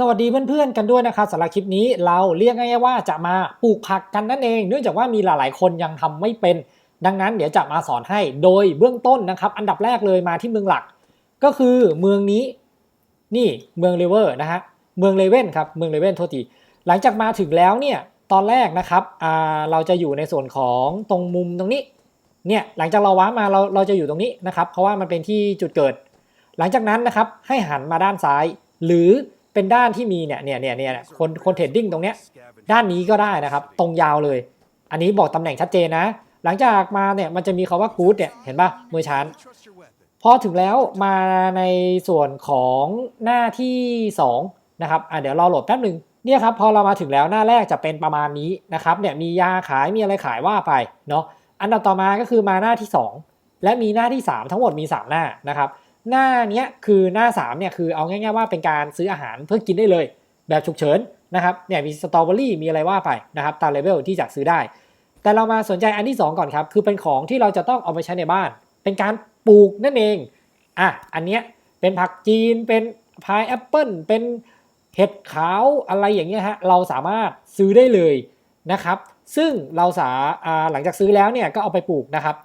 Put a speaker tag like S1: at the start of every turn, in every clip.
S1: สวัสดีเพื่อนๆกันด้วยนะครับสำหรับคลิปนี้เราเรียกง่ายๆว่าจะมาปลูกผักกันนั่นเอง เนื่องจากว่ามีหลายๆคนยังทำไม่เป็น ดังนั้นเดี๋ยวจะมาสอนให้โดยเบื้องต้นนะครับ อันดับแรกเลยมาที่เมืองหลัก ก็คือเมืองนี้นี่เมืองเลเวอร์นะฮะเมืองเลเว่นครับเมืองเลเว่นโทษทีหลังจากมาถึงแล้วเนี่ยตอนแรกนะครับอ่าเราจะอยู่ในส่วนของตรงมุมตรงนี้เนี่ยหลังจากเราว้ามาเราเราจะอยู่ตรงนี้นะครับเพราะว่ามันเป็นที่จุดเกิด หลังจากนั้นนะครับให้หันมาด้านซ้าย หรือ เป็นด้านที่มีเนี่ยเนี่ยเนี่ยเนี่ยคนคนเทรดดิ้งตรงเนี้ยด้านนี้ก็ได้นะครับ ตรงยาวเลย อันนี้บอกตำแหน่งชัดเจนนะ หลังจากมาเนี่ยมันจะมีคาว่ากู๊ดเนี่ยเห็นปะมือชันพอถึงแล้วมาในส่วนของหน้าที่ 2 นะครับอะเดี๋ยวรอโหลดแป๊บหนึ่งเนี่ยครับพอเรามาถึงแล้วหน้าแรกจะเป็นประมาณนี้นะครับเนี่ยมียาขายมีอะไรขายว่าไปเนาะอันดับต่อมาก็คือมาหน้าที่ 2 และมีหน้าที่ 3 ทั้งหมดมี 3 หน้านะครับ หน้าเนี้ยคือหน้า3เนี่ยคือเอาง่ายๆว่าเป็นการซื้ออาหารเพื่อกินได้เลย แบบฉุกเฉินนะครับเนี่ยมีสตรอเบอรี่มีอะไรว่าไปนะครับตามเลเวลที่จะซื้อได้ แต่เรามาสนใจอันที่ 2 ก่อนครับ คือเป็นของที่เราจะต้องเอาไปใช้ในบ้าน เป็นการปลูกนั่นเองอะอันเนี้ยเป็นผักจีนเป็นพายแอปเปิลเป็นเห็ดขาวอะไรอย่างเงี้ยฮะเราสามารถซื้อได้เลยนะครับ ซึ่งเราสาหลังจากซื้อแล้วเนี่ยก็เอาไปปลูกนะครับ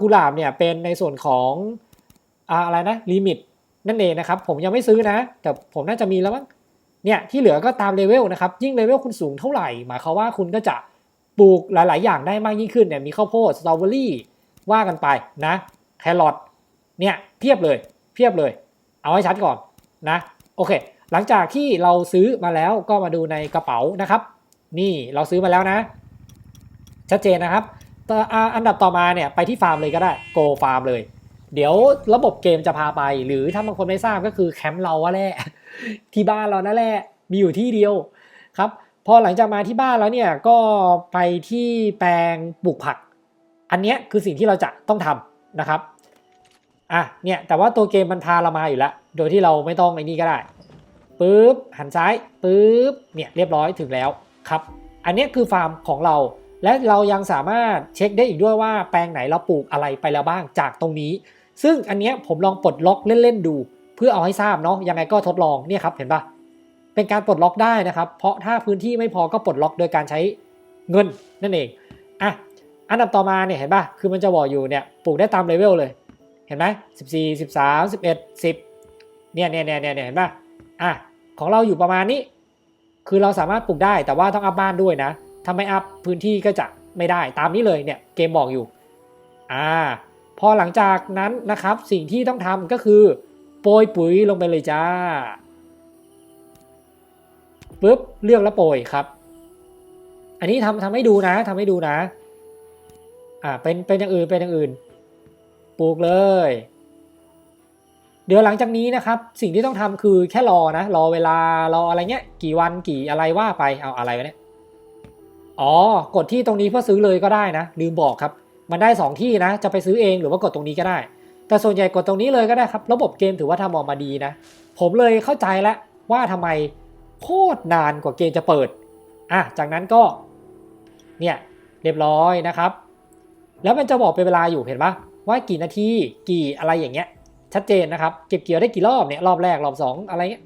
S1: กุหลาบเนี่ยเป็นในส่วนของ อะไรนะลิมิตนั่นเองนะครับผมยังไม่ซื้อนะ แต่ผมน่าจะมีแล้วมั้งเนี่ยที่เหลือก็ตามเลเวลนะครับยิ่งเลเวลคุณสูงเท่าไหร่ หมายความว่าคุณก็จะปลูกหลาย ๆ อย่างได้มากยิ่งขึ้นเนี่ยมีข้าวโพดสตรอเบอรี่ว่ากันไปนะแครอทเนี่ยเพียบเลยเพียบเลย เอาให้ชัดก่อนนะโอเค หลังจากที่เราซื้อมาแล้วก็มาดูในกระเป๋านะครับ นี่เราซื้อมาแล้วนะ ชัดเจนนะครับต่อันดับต่อมาเนี่ยไปที่ฟาร์มเลยก็ได้โกฟาร์มเลย เดี๋ยวระบบเกมจะพาไป หรือถ้าบางคนไม่ทราบก็คือแคมป์เราว่าแหละที่บ้านเรานั่นแหละมีอยู่ที่เดียวครับ พอหลังจากมาที่บ้านแล้วเนี่ยก็ไปที่แปลงปลูกผัก อันนี้คือสิ่งที่เราจะต้องทำนะครับอะเนี่ยแต่ว่าตัวเกมมันพาเรามาอยู่แล้ว โดยที่เราไม่ต้องไอ้นี่ก็ได้ปุ๊บหันซ้ายปุ๊บเนี่ยเรียบร้อยถึงแล้วครับ อันนี้คือฟาร์มของเรา และเรายังสามารถเช็คได้อีกด้วยว่าแปลงไหนเราปลูกอะไรไปแล้วบ้างจากตรงนี้ ซึ่งอันเนี้ยผมลองปลดล็อกเล่นๆดู เพื่อเอาให้ทราบเนาะยังไงก็ทดลองเนี่ยครับเห็นปะเป็นการปลดล็อกได้นะครับ เพราะถ้าพื้นที่ไม่พอก็ปลดล็อกโดยการใช้เงินนั่นเองอะอันดับต่อมาเนี่ยเห็นปะคือมันจะบอกอยู่เนี่ยปลูกได้ตามเลเวลเลย เห็นไหมสิบสี่สิบสามสิบเอ็ดสิบเนี่ยเนี่ยเนี่ยเนี่ยเห็นปะอะของเราอยู่ประมาณนี้ คือเราสามารถปลูกได้แต่ว่าต้องอัพบ้านด้วยนะถ้าไม่อัพพื้นที่ก็จะไม่ได้ตามนี้เลยเนี่ยเกมบอกอยู่อ่า พอหลังจากนั้นนะครับสิ่งที่ต้องทำก็คือ โปรยปุ๋ยลงไปเลยจ้าปุ๊บเลือกแล้วโปรยครับ อันนี้ทำทำให้ดูนะทำให้ดูนะอ่าเป็นเป็นอย่างอื่นเป็นอย่างอื่น ปลูกเลย เดี๋ยวหลังจากนี้นะครับ สิ่งที่ต้องทำคือแค่รอนะ รอเวลารออะไรเงี้ย กี่วันกี่อะไรว่าไปเอาอะไรวะเนี่ยอ๋อกดที่ตรงนี้เพื่อซื้อเลยก็ได้นะ ลืมบอกครับ มันได้ 2 ที่นะ จะไปซื้อเองหรือว่ากดตรงนี้ก็ได้ แต่ส่วนใหญ่กดตรงนี้เลยก็ได้ครับ ระบบเกมถือว่าทำออกมาดีนะ ผมเลยเข้าใจแล้วว่าทำไมโคตรนานกว่าเกมจะเปิด อะ จากนั้นก็ เนี่ยเรียบร้อยนะครับ แล้วมันจะบอกเป็นเวลาอยู่เห็นปะว่ากี่นาทีกี่อะไรอย่างเงี้ย ชัดเจนนะครับ เก็บเกี่ยวได้กี่รอบเนี่ยรอบแรกรอบสองอะไรเงี้ย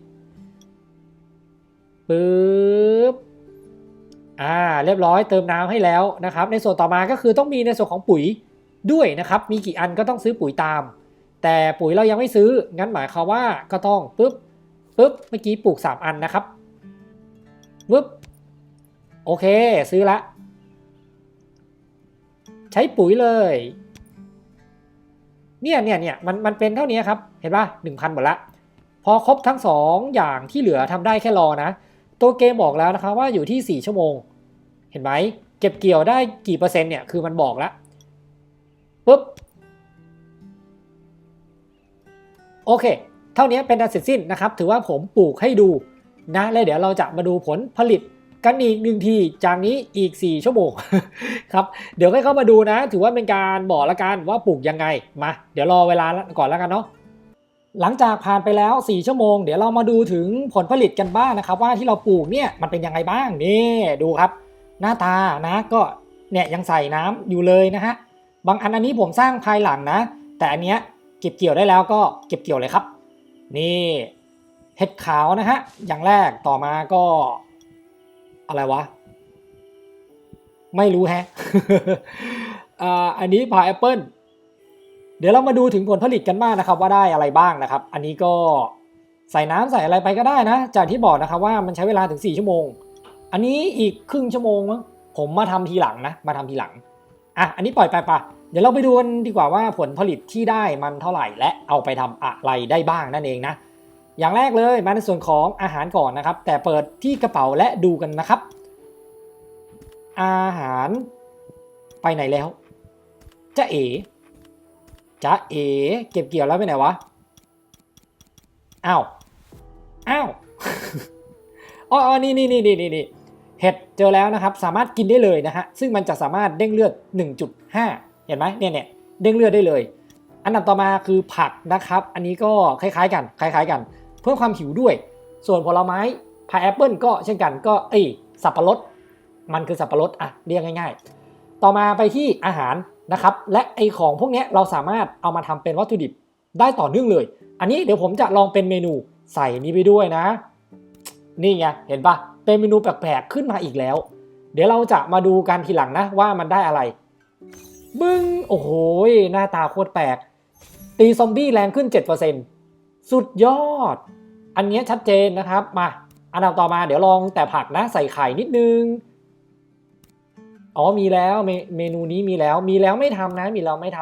S1: ปึ๊บ อ่าเรียบร้อยเติมน้ำให้แล้วนะครับ ในส่วนต่อมาก็คือต้องมีในส่วนของปุ๋ยด้วยนะครับ มีกี่อันก็ต้องซื้อปุ๋ยตาม แต่ปุ๋ยเรายังไม่ซื้องั้นหมายความว่าก็ต้องปึ๊บปึ๊บเมื่อกี้ปลูก 3 อันนะครับปึ๊บโอเคซื้อละ ใช้ปุ๋ยเลยเนี่ยเนี่ยเนี่ยมันมันเป็นเท่านี้ครับ เห็นป่ะหนึ่งพันหมดละ พอครบทั้ง 2 อย่างที่เหลือทำได้แค่รอนะ ตัวเกมบอกแล้วนะครับว่าอยู่ที่ 4 ชั่วโมง เห็นไหมเก็บเกี่ยวได้กี่เปอร์เซ็นต์เนี่ยคือมันบอกแล้วปุ๊บโอเค เท่านี้เป็นอันเสร็จสิ้นนะครับ ถือว่าผมปลูกให้ดูนะแล้วเดี๋ยวเราจะมาดูผลผลิตกันอีกหนึ่งทีจากนี้อีก 4 ชั่วโมงครับเดี๋ยวให้เข้ามาดูนะ ถือว่าเป็นการบอกละกันว่าปลูกยังไงมาเดี๋ยวรอเวลาก่อนแล้วกันเนาะหลังจากผ่านไปแล้ว 4 ชั่วโมง เดี๋ยวเรามาดูถึงผลผลิตกันบ้างนะครับ ว่าที่เราปลูกเนี่ยมันเป็นยังไงบ้างนี่ดูครับ หน้าตานะก็เนี่ยยังใส่น้ำอยู่เลยนะฮะบางอันอันนี้ผมสร้างภายหลังนะ แต่อันเนี้ยเก็บเกี่ยวได้แล้วก็เก็บเกี่ยวเลยครับ นี่เห็ดขาวนะฮะอย่างแรกต่อมาก็อะไรวะ ไม่รู้แฮะอันนี้พายแอปเปิลเดี๋ยวเรามาดูถึงผลผลิตกันบ้างนะครับ ว่าได้อะไรบ้างนะครับ อันนี้ก็ใส่น้ำใส่อะไรไปก็ได้นะ จากที่บอกนะครับว่ามันใช้เวลาถึง 4 ชั่วโมง อันนี้อีกครึ่งชั่วโมงมั้งผมมาทำทีหลังนะมาทำทีหลังอะอันนี้ปล่อยไปปะเดี๋ยวเราไปดูกันดีกว่าว่าผลผลิตที่ได้มันเท่าไหร่ และเอาไปทำอะไรได้บ้างนั่นเองนะ อย่างแรกเลยมาในส่วนของอาหารก่อนนะครับ แต่เปิดที่กระเป๋าและดูกันนะครับ อาหารไปไหนแล้วจะเอ๋จะเอ๋เก็บเกี่ยวแล้วไปไหนวะอ้าวอ้าวอ๋ออ๋อนี่นี่นี่นี่นี่นี่ เห็ดเจอแล้วนะครับ สามารถกินได้เลยนะฮะซึ่งมันจะสามารถเด้งเลือด 1.5 เห็นไหมเนี่ยเนี่ยเด้งเลือดได้เลย อันดับต่อมาคือผักนะครับ อันนี้ก็คล้ายๆกันคล้าย ๆ กัน เพิ่มความหิวด้วย ส่วนผลไม้พายแอปเปิลก็เช่นกันก็เอ้ยสับปะรดมันคือสับปะรดอะเรียกง่าย ๆ ต่อมาไปที่อาหารนะครับ และไอของพวกเนี้ยเราสามารถเอามาทำเป็นวัตถุดิบได้ต่อเนื่องเลย อันนี้เดี๋ยวผมจะลองเป็นเมนูใส่นี้ไปด้วยนะ นี่ไงเห็นปะ เป็นเมนูแปลกๆขึ้นมาอีกแล้ว เดี๋ยวเราจะมาดูกันทีหลังนะว่ามันได้อะไร บึ้งโอ้โหหน้าตาโคตรแปลก ตีซอมบี้แรงขึ้น 7%สุดยอด อันนี้ชัดเจนนะครับมาอันดับต่อมาเดี๋ยวลองแต่ผักนะใส่ไข่นิดนึงอ๋อมีแล้วเมเมนูนี้มีแล้วมีแล้วไม่ทำนะ มีแล้วไม่ท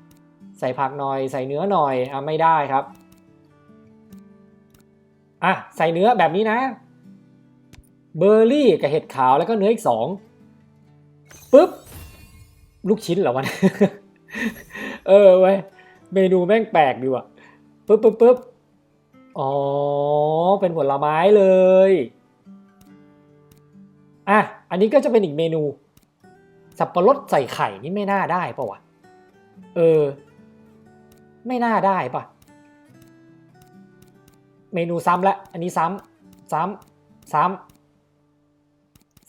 S1: ำใส่ผักหน่อย ใส่เนื้อหน่อยอะไม่ได้ครับอะใส่เนื้อแบบนี้นะ เบอร์รี่กับเห็ดขาวแล้วก็เนื้ออีกสองปุ๊บ ลูกชิ้นเหรอวะเออเว้ยเมนูแม่งแปลกดีว่ะปุ๊บปุ๊บปุ๊บอ๋อ เป็นผลไม้เลย อะ อันนี้ก็จะเป็นอีกเมนู สับปะรดใส่ไข่นี่ไม่น่าได้ปะวะ เออ ไม่น่าได้ปะเมนูซ้ำละ อันนี้ซ้ำ ซ้ำ ซ้ำ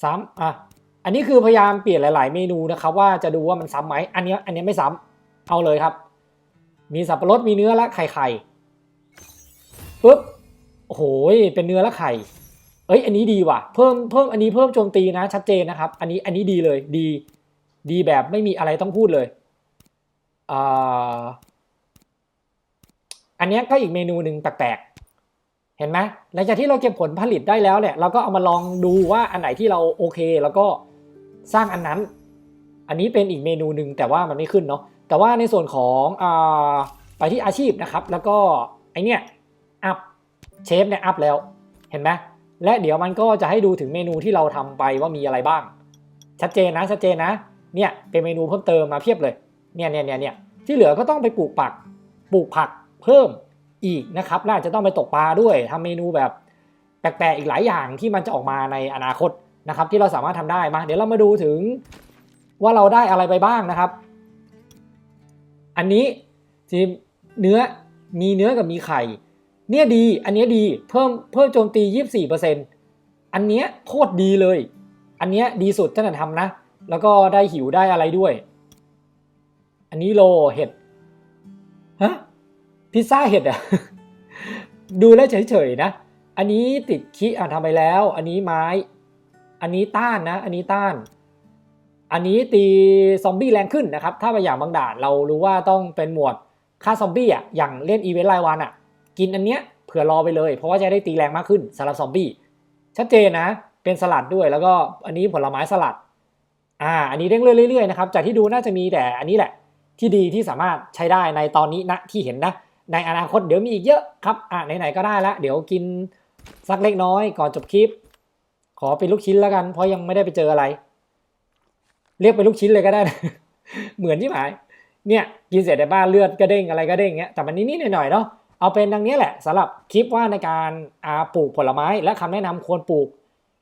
S1: ซ้ำอะอันนี้คือพยายามเปลี่ยนหลาย ๆ เมนูนะครับว่าจะดูว่ามันซ้ำไหมอันนี้อันนี้ไม่ซ้ำเอาเลยครับ มีสับปะรดมีเนื้อและไข่ไข่ปุ๊บโอ้โหเป็นเนื้อและไข่เอ้ยอันนี้ดีว่ะเพิ่มเพิ่มอันนี้เพิ่มโจมตีนะชัดเจนนะครับ อันนี้อันนี้ดีเลยดี ดีแบบไม่มีอะไรต้องพูดเลยอ่าอันนี้ก็อีกเมนูหนึ่งแปลก เห็นไหมหลังจากที่เราเก็บผลผลิตได้แล้วเนี่ยเราก็เอามาลองดูว่าอันไหนที่เราโอเค แล้วก็สร้างอันนั้น อันนี้เป็นอีกเมนูหนึ่งแต่ว่ามันไม่ขึ้นเนาะแต่ว่าในส่วนของอ่าไปที่อาชีพนะครับ แล้วก็ไอเนี้ยอัพเชฟเนี่ยอัพแล้วเห็นไหมและเดี๋ยวมันก็จะให้ดูถึงเมนูที่เราทำไปว่ามีอะไรบ้าง ชัดเจนนะชัดเจนนะเนี่ยเป็นเมนูเพิ่มเติมมาเพียบเลยเนี่ยเนี่ยเนี่ยเนี่ยที่เหลือก็ต้องไปปลูกผักปลูกผักเพิ่ม อีกนะครับน่าจะต้องไปตกปลาด้วยทำเมนูแบบแปลกๆอีกหลายอย่างที่มันจะออกมาในอนาคตนะครับที่เราสามารถทำได้มา เดี๋ยวเรามาดูถึงว่าเราได้อะไรไปบ้างนะครับ อันนี้ทีมเนื้อมีเนื้อกับมีไข่ เนี่ยดี อันเนี้ยดีเพิ่มเพิ่มโจมตี 24%อันเนี้ยโคตรดีเลย อันเนี้ยดีสุดที่เราทำนะ แล้วก็ได้หิวได้อะไรด้วย อันนี้โลเห็ดฮะ พิซซ่าเห็ดอะดูแล้วเฉยๆนะ อันนี้ติดคิอะทำไปแล้ว อันนี้ไม้ อันนี้ต้านนะ อันนี้ต้าน อันนี้ตีซอมบี้แรงขึ้นนะครับ ถ้าไปอย่างบางด่านเรารู้ว่าต้องเป็นหมวดฆ่าซอมบี้อะ อย่างเล่นอีเวนต์รายวันอะ กินอันเนี้ยเผื่อรอไปเลย เพราะว่าจะได้ตีแรงมากขึ้นสำหรับซอมบี้ ชัดเจนนะ เป็นสลัดด้วยแล้วก็อันนี้ผลไม้สลัด อ่า อันนี้เร่งเรื่อยๆนะครับ จากที่ดูน่าจะมีแต่อันนี้แหละ ที่ดีที่สามารถใช้ได้ในตอนนี้นะที่เห็นนะ ในอนาคตเดี๋ยวมีอีกเยอะครับอ่าไหนๆก็ได้ละเดี๋ยวกินสักเล็กน้อยก่อนจบคลิป ขอเป็นลูกชิ้นแล้วกัน เพราะยังไม่ได้ไปเจออะไร เรียกเป็นลูกชิ้นเลยก็ได้นะเหมือนที่หมาย เนี่ยกินเสร็จในบ้านเลือดก็เด้งอะไรก็เด้งเงี้ยแต่มันนิดๆหน่อยๆเนาะเอาเป็นดังนี้แหละสำหรับคลิปว่าในการอาปลูกผลไม้ และคำแนะนำควรปลูก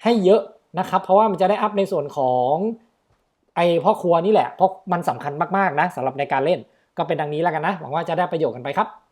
S1: ให้เยอะนะครับ เพราะว่ามันจะได้อัพในส่วนของไอพ่อครัวนี่แหละเพราะมันสำคัญมากๆนะสำหรับในการเล่นก็เป็นดังนี้แล้วกันนะหวังว่าจะได้ประโยชน์กันไปครับ